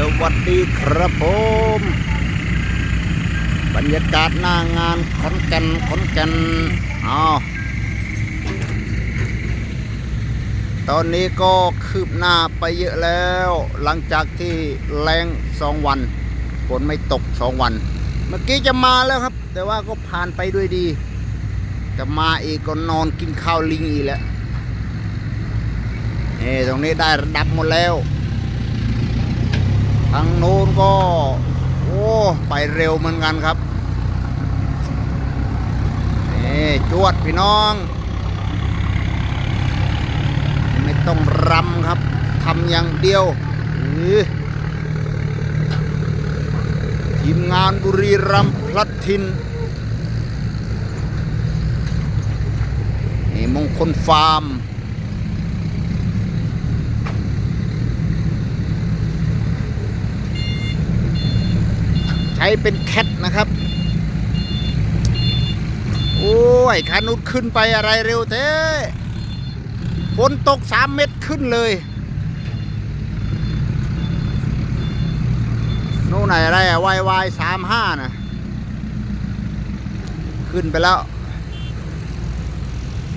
สวัสดีครับผม บรรยากาศหน้างานขอนแก่นขอนแก่นอ๋อตอนนี้ก็คืบหน้าไปเยอะแล้ว หลังจากที่แรงสองวันฝนไม่ตกสองวัน เมื่อกี้จะมาแล้วครับ แต่ว่าก็ผ่านไปด้วยดี จะมาอีกก็นอนกินข้าวลิงอีกแล้วนี่ตรงนี้ได้ระดับหมดแล้ว ทางโน้นก็ โอ้ ไปเร็วเหมือนกันครับนี่จวดพี่น้อง ไม่ต้องรำครับทำอย่างเดียวทีมงานบุรีรัมย์พลัดทินนี่มงคลฟาร์ม ใช้เป็นแคทนะครับ โอ้ยขานุดขึ้นไปอะไรเร็วเท้ฝนตกสามเม็ดขึ้นเลยโน่นไหนอะไรอะวายวายสามห้านะขึ้นไปแล้ว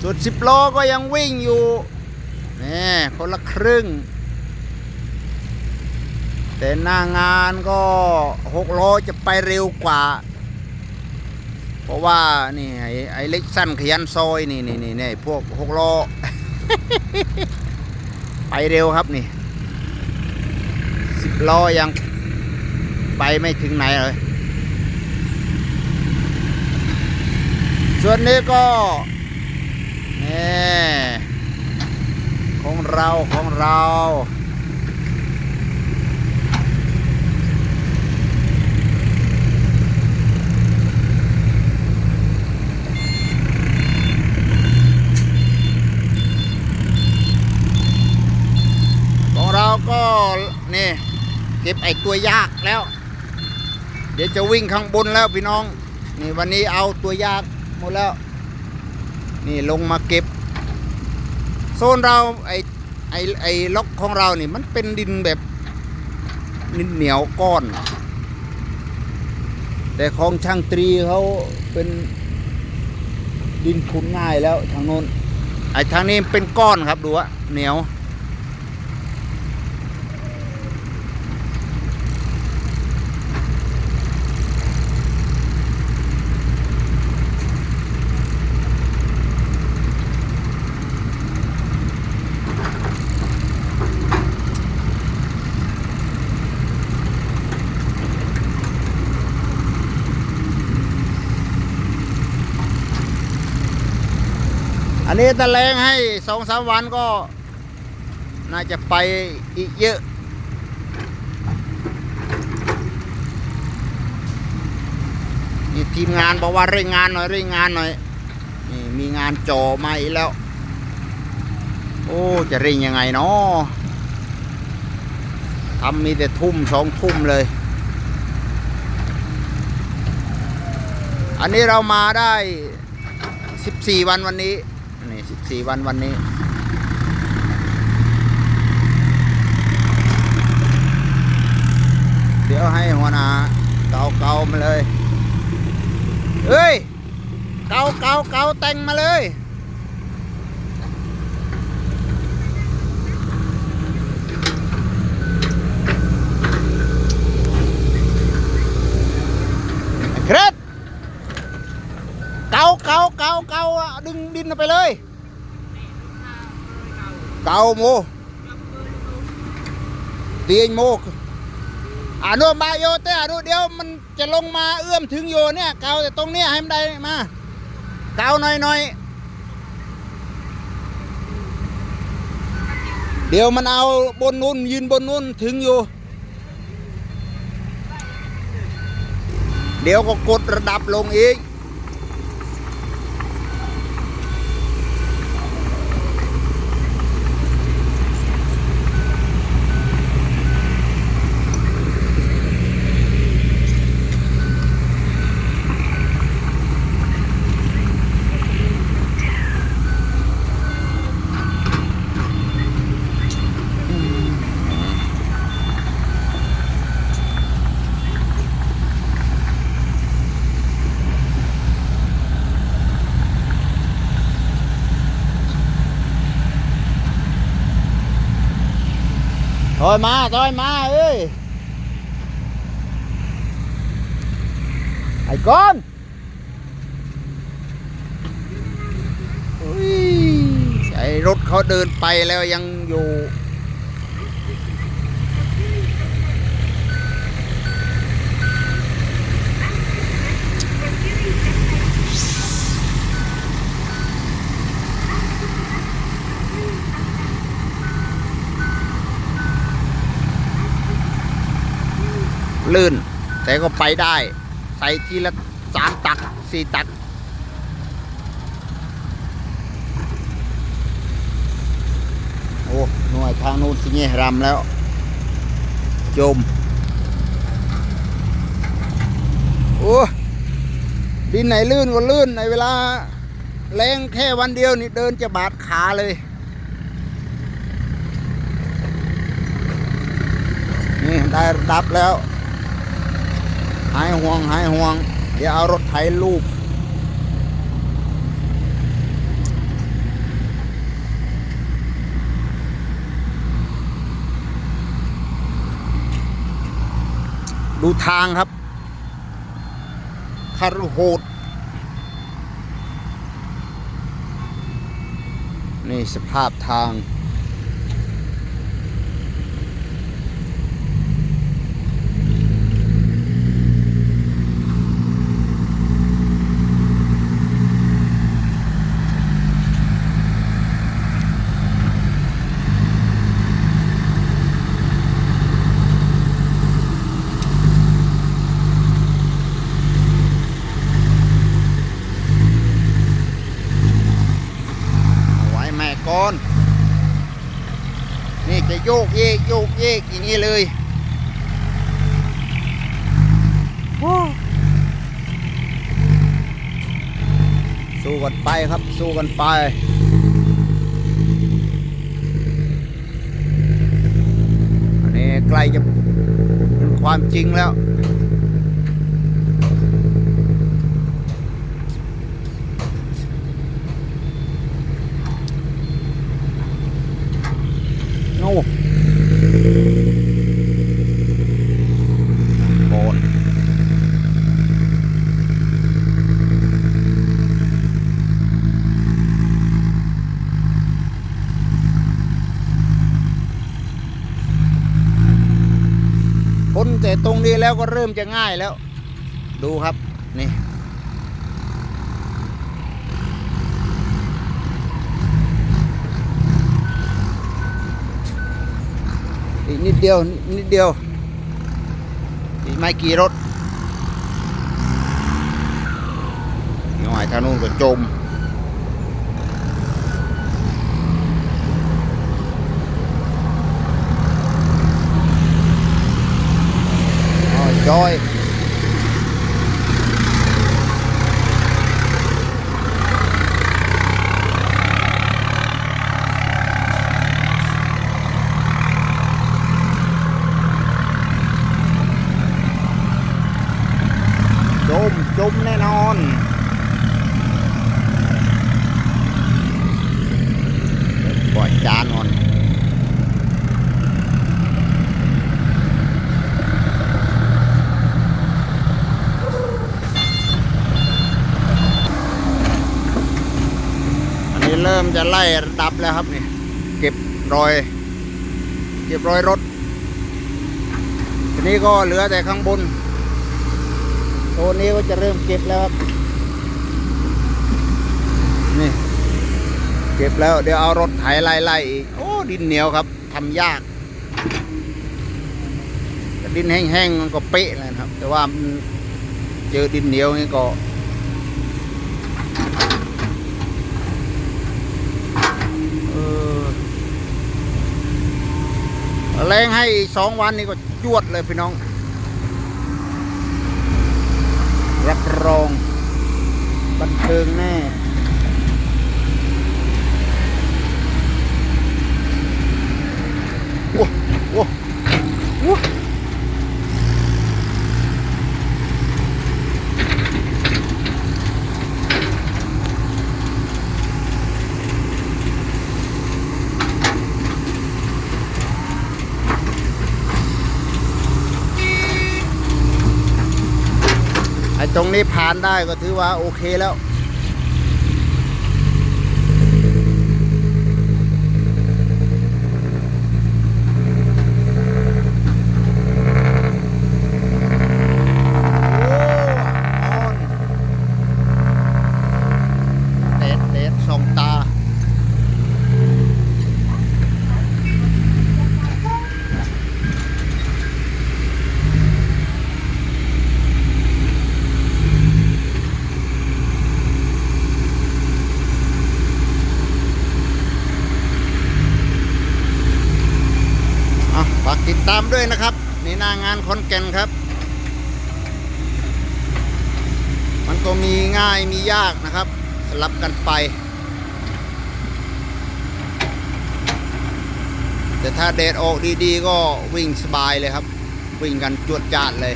ส่วนสิบล้อก็ยังวิ่งอยู่นี่คนละครึ่ง แต่หน้างานก็หกล้อจะไปเร็วกว่า เพราะว่านี่ไอ้ไอ้เล็กสั้นขยันซอยนี่นี่นี่นี่พวกหกล้อ ไปเร็วครับนี่สิบล้อยังไปไม่ถึงไหนเลย ส่วนนี้ก็นี่ของเราของเรา ของเรา ก็นี่เก็บไอ้ตัวยากแล้ว เดี๋ยวจะวิ่งข้างบนแล้วพี่น้องนี่วันนี้เอาตัวยากหมดแล้ว นี่ลงมาเก็บ โซนเราไอ้ไอ้ไอ้ล็อกของเรานี่มันเป็นดินแบบดินเหนียวก้อน แต่ของช่างตรีเขาเป็นดินขุนง่ายแล้วทางโน้นไอ้ทางนี้เป็นก้อนครับดูว่าเหนียว อันนี้ตะแรงให้สองสามวันก็ น่าจะไปอีกเยอะ นี่ทีมงานบอกว่าเร่งงานหน่อยเร่งงานหน่อยนี่มีงานจอมาอีกแล้ว โอ้ จะเร่งยังไงเนาะทำมีแต่ทุ่มสองทุ่มเลย อันนี้เรามาได้ 14 วันวันนี้ นี่14วันวันนี้ เดี๋ยวให้หัวหน้าเกาเกามาเลย เฮ้ย เกาเกาเกาแต่งมาเลย ไอ้เครดเกาเกาเกาเกาอะดึงดินออกไปเลย เกาโมเตียงโมอ่าโนมาโยเตอะดูเดี๋ยวมันจะลงมาเอื้อมถึงโยเนี่ยเกาแต่ตรงเนี้ยให้มันได้มาเกาหน่อยหน่อยเดี๋ยวมันเอาบนนู้นยืนบนนู้นถึงอยู่ เดี๋ยวก็กดระดับลงอีก อยมาถอยมาเอ้ยไอ้ก้อนอุ้ยไอ้รถเขาเดินไปแล้วยังอยู่ ลื่น แต่ก็ไปได้ ใส่ทีละสามตักสี่ตัก โอ้ หน่วยทางนู้นสิเงี้ยรำแล้ว จม โอ้ดินไหนลื่นก็ลื่นในเวลาแรงแค่วันเดียวนี่เดินจะบาดขาเลยนี่ได้ระดับแล้ว หายห่วงหายห่วง เดี๋ยวเอารถไถลูกดูทางครับคารุโหด นี่สภาพทาง ก่อน นี่จะโยกเยกโยกเยกอย่างนี้เลยโอ้สู้กันไปครับ สู้กันไปอันนี้ใกล้จะเป็นความจริงแล้ว โน่โอน พ้นแต่ตรงนี้แล้วก็เริ่มจะง่ายแล้ว ดูครับนี่อีกนิดเดียวนิดเดียวอีกไม่กี่รถหน่อยทางนู้นก็จม อ๋อจอย จม จมแน่นอนปล่อยจานก่อนอันนี้เริ่มจะไล่ดับแล้วครับนี่ เก็บรอย เก็บรอยรถ ทีนี้ก็เหลือแต่ข้างบนโซนนี้ก็จะเริ่มเก็บแล้วครับ นี่ เก็บแล้วเดี๋ยวเอารถไถไล่ไล่อีกโอ้ดินเหนียวครับทำยากดินแห้งๆมันก็เป๊ะเลยครับ แต่ว่าเจอดินเหนียวนี่ก็เออ แรงให้สองวันนี้ก็จวดเลยพี่น้อง รับรองบันเทิงแน่ โอ้โอ้โอ้ ตรงนี้ผ่านได้ก็ถือว่าโอเคแล้ว โอ้ออนเด็ดเด็ดสองตา อะฝาก ตามด้วยนะครับนี่หน้างานคอนแก่นครับ มันก็มีง่ายมียากนะครับ สลับกันไป แต่ถ้าเดดออกดีๆ ก็วิ่งสบายเลยครับ วิ่งกันจวดจาดเลย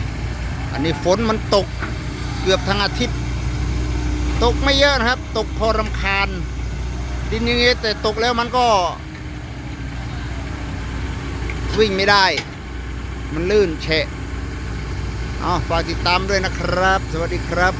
อันนี้ฝนมันตกเกือบทั้งอาทิตย์ ตกไม่เยอะนะครับ ตกพอรำคาญดินยังงี้แต่ตกแล้วมันก็ วิ่งไม่ได้ มันลื่นเฉะเอาฝากติดตามด้วยนะครับ สวัสดีครับ